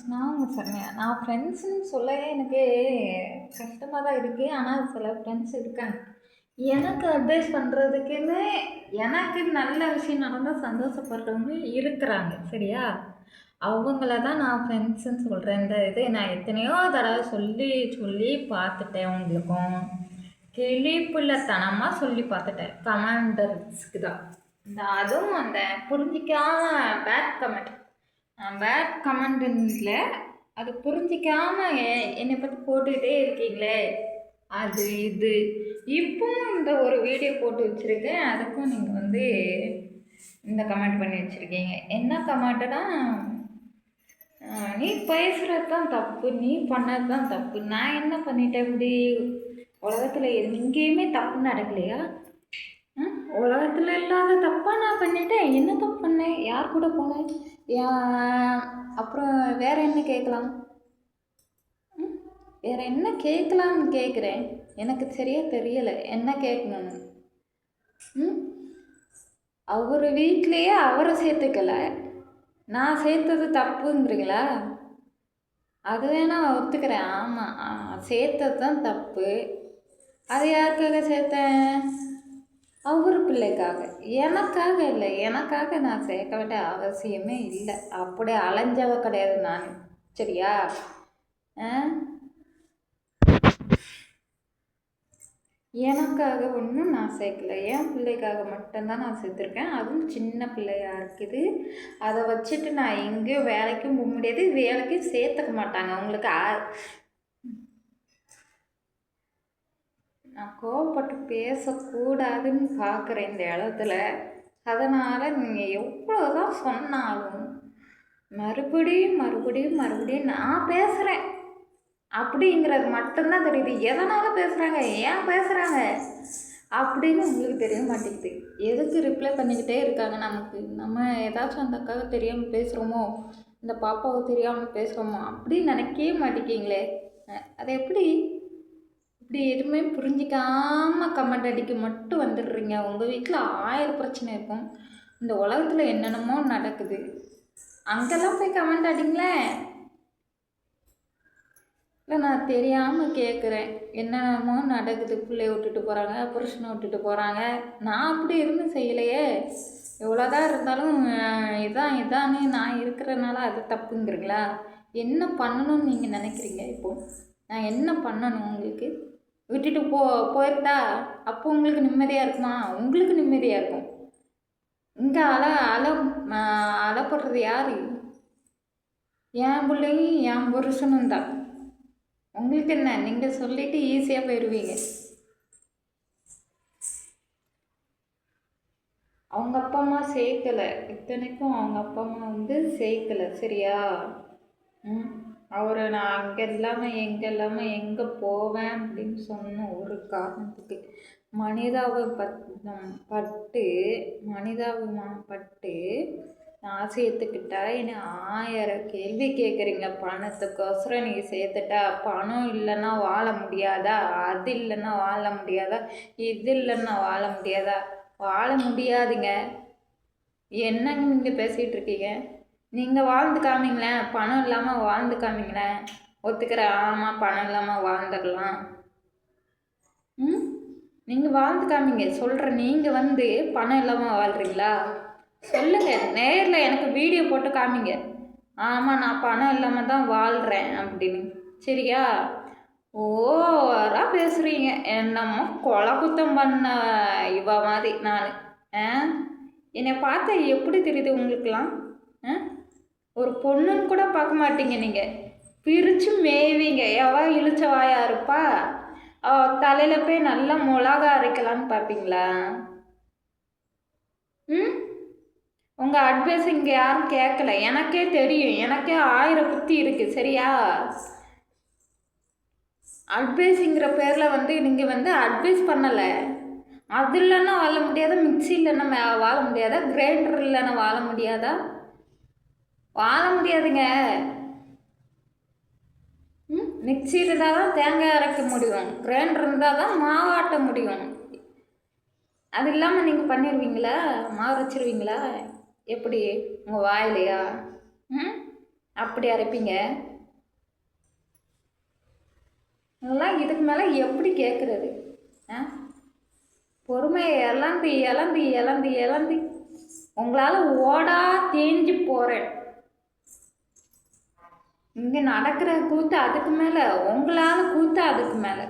ஃப்ரெண்ட்ஸ்னால் சொன்னேன். நான் ஃப்ரெண்ட்ஸுன்னு சொல்லவே எனக்கு கஷ்டமாக தான் இருக்குது ஆனால் சில ஃப்ரெண்ட்ஸ் இருக்காங்க. எனக்கு அட்வைஸ் பண்ணுறதுக்குன்னு எனக்கு நல்ல விஷயம் நடந்தால் சந்தோஷப்படுறவங்க இருக்கிறாங்க. சரியா? அவங்கள தான் நான் ஃப்ரெண்ட்ஸுன்னு சொல்கிறேன் இந்த இது நான் எத்தனையோ தடவை சொல்லி சொல்லி பார்த்துட்டேன் உங்களுக்கும். கிளிப்புள்ளத்தனமாக சொல்லி பார்த்துட்டேன். கமாண்டர்ஸ்க்கு தான் இந்த அதுவும் அந்த புரிஞ்சிக்காம பேட் கமெண்ட் பேட் கமெண்ட்ல அது புரிஞ்சிக்காம என்னை பற்றி போட்டுக்கிட்டே இருக்கீங்களே? அது இது. இப்பவும் இந்த ஒரு வீடியோ போட்டு வச்சுருக்கேன். அதுக்கும் நீங்கள் வந்து இந்த கமெண்ட் பண்ணி வச்சுருக்கீங்க. என்ன கமெண்ட்டுனா நீ பேசுகிறது தான் தப்பு. நீ பண்ணது தான் தப்பு. நான் என்ன பண்ணிட்டேன்? இப்படி உலகத்தில் எங்கேயுமே தப்பு நடக்கலையா? உலகத்தில் இல்லாத தப்பாக நான் பண்ணிட்டேன். என்ன தப்பு பண்ணேன்? யார் கூட போனேன்? அப்புறம் வேற என்ன கேட்கலாம்? ம்? வேற என்ன கேட்கலாம்னு கேட்குறேன். எனக்கு சரியாக தெரியலை. என்ன கேட்கணும்னு? ம்? அவர் வீட்லேயே அவரை சேர்த்துக்கல. நான் சேர்த்தது தப்புங்கிறீங்களா? அது வேணா ஒத்துக்கிறேன். ஆமாம் சேர்த்தது தான் தப்பு. அது யாருக்காக சேர்த்தேன்? அவர் பிள்ளைக்காக. எனக்காக இல்லை. எனக்காக நான் சேர்க்க வேண்டிய அவசியமே இல்லை. அப்படியே அலைஞ்சவ கிடையாது நான். சரியா? ஆ? எனக்காக ஒன்றும் நான் சேர்க்கல. என் பிள்ளைக்காக மட்டும்தான் நான் சேர்த்துருக்கேன். அதுவும் சின்ன பிள்ளையாக இருக்குது. அதை வச்சுட்டு நான் எங்கேயும் வேலைக்கும் போக முடியாது. வேலைக்கும் சேர்த்துக்க மாட்டாங்க. அவங்களுக்கு ஆ- நான் கோவப்பட்டு பேசக்கூடாதுன்னு பார்க்குறேன் இந்த இடத்துல அதனால் நீங்கள் எவ்வளோ தான் சொன்னாலும் மறுபடியும் மறுபடியும் மறுபடியும் நான் பேசுகிறேன் அப்படிங்கிறது மட்டும்தான் தெரியுது. எதனால் பேசுகிறாங்க ஏன் பேசுகிறாங்க அப்படின்னு உங்களுக்கு தெரிய மாட்டேங்குது. எதுக்கு ரிப்ளை பண்ணிக்கிட்டே இருக்காங்க நமக்கு? நம்ம ஏதாச்சும் அந்த அக்காவுக்கு தெரியாமல் பேசுகிறோமோ இந்த பாப்பாவுக்கு தெரியாமல் பேசுகிறோமோ அப்படின்னு நினைக்கவே மாட்டேங்கிங்களே அது எப்படி? இப்படி எதுவுமே புரிஞ்சிக்காமல் கமெண்ட் அடிக்க மட்டும் வந்துடுறீங்க. உங்கள் வீட்டில் ஆயிரம் பிரச்சனை இருக்கும். இந்த உலகத்தில் என்னென்னமோ நடக்குது. அங்கெல்லாம் போய் கமெண்ட் அடிங்களேன் இல்லை நான் தெரியாமல் கேட்குறேன் என்னென்னமோ நடக்குது. பிள்ளைய விட்டுட்டு போகிறாங்க புருஷனை விட்டுட்டு போகிறாங்க நான் அப்படி இருந்து செய்யலையே. எவ்வளோதான் இருந்தாலும் இதான் இதான்னு நான் இருக்கிறனால அது தப்புங்கிறீங்களா? என்ன பண்ணணும்னு நீங்கள் நினைக்கிறீங்க இப்போது நான் என்ன பண்ணணும் உங்களுக்கு? விட்டுட்டு போ போயிருந்தா அப்போ உங்களுக்கு நிம்மதியாக இருக்குமா? உங்களுக்கு நிம்மதியாக இருக்கும். இங்கே அல அல அலப்படுறது யார்? என் பிள்ளையும் என் புருஷனும் தான். உங்களுக்கு என்ன? நீங்கள் சொல்லிட்டு ஈஸியாக போயிடுவீங்க அவங்க அப்பா அம்மா சேர்க்கலை. இத்தனைக்கும் அவங்க அப்பா அம்மா வந்து சேர்க்கலை. சரியா? ம். அவரை நான் அங்கே இல்லாமல் எங்கே இல்லாமல் எங்கே போவேன்? அப்படின்னு சொன்ன ஒரு காரணத்துக்கு மனிதாவை பட்டு மனிதாபிமானம் பட்டு நான் சேர்த்துக்கிட்டா என்ன ஆயிரம் கேள்வி கேட்குறீங்க பணத்துக்கோசரம் நீ சேர்த்துட்டா பணம் இல்லைன்னா வாழ முடியாதா? அது இல்லைன்னா வாழ முடியாதா? இது இல்லைன்னா வாழ முடியாதா? வாழ முடியாதுங்க. என்னங்க நீங்கள் பேசிகிட்டு இருக்கீங்க? நீங்கள் வாழ்ந்து காமிங்களேன் பணம் இல்லாமல் வாழ்ந்து காமிங்களேன் ஒத்துக்கிறேன் ஆமாம் பணம் இல்லாமல் வாழ்ந்துடலாம் ம்? நீங்கள் வாழ்ந்து காமிங்க சொல்கிற நீங்கள் வந்து பணம் இல்லாமல் வாழ்கிறீங்களா சொல்லுங்கள் நேரில் எனக்கு வீடியோ போட்டு காமிங்க. ஆமாம் நான் பணம் இல்லாமல் தான் வாழ்கிறேன் அப்படின்னு. சரியா? ஓவராக பேசுகிறீங்க என்னமோ கொலை குத்தம் பண்ண இவ மாதிரி நான். ஆ? என்னை பார்த்தா எப்படி தெரியுது உங்களுக்கெல்லாம்? ஆ? ஒரு பொண்ணுன்னு கூட பார்க்க மாட்டீங்க நீங்கள் பிரித்து மேய்வீங்க. எவா இழுச்ச வாயா இருப்பா? அவ தலையில் போய் நல்லா மிளகா அரைக்கலான்னு பார்ப்பீங்களா? ம்? உங்கள் அட்வைஸ் இங்கே யாரும் கேட்கல எனக்கே தெரியும். எனக்கே ஆயிரம் புத்தி இருக்குது சரியா? அட்வைஸுங்கிற பேரில் வந்து நீங்கள் வந்து அட்வைஸ் பண்ணலை. அது இல்லைன்னா வாழ முடியாதா? மிக்சி இல்லைன்னா மே- வாழ முடியாதா? கிரைண்டர் இல்லைன்னா வாழ முடியாதா? வாழ முடியாதுங்க. ம்? மிக்ஸி இருந்தால் தான் தேங்காய் அரைக்க முடியும். கிரைண்டர் இருந்தால் தான் மாவு ஆட்ட முடியும். அது இல்லாமல் நீங்கள் பண்ணிடுவீங்களா மாவு அரைச்சிருவீங்களா? எப்படி? உங்கள் வாயிலையா? ம்? அப்படி அரைப்பீங்க? இதெல்லாம் இதுக்கு மேலே எப்படி கேட்குறது ஆ? பொறுமையை இழந்து இழந்து இழந்து இழந்து உங்களால் ஓடா தேஞ்சு போகிறேன் இங்கே நடக்கிற கூத்து அதுக்கு மேலே உங்களால் கூத்து அதுக்கு மேலே.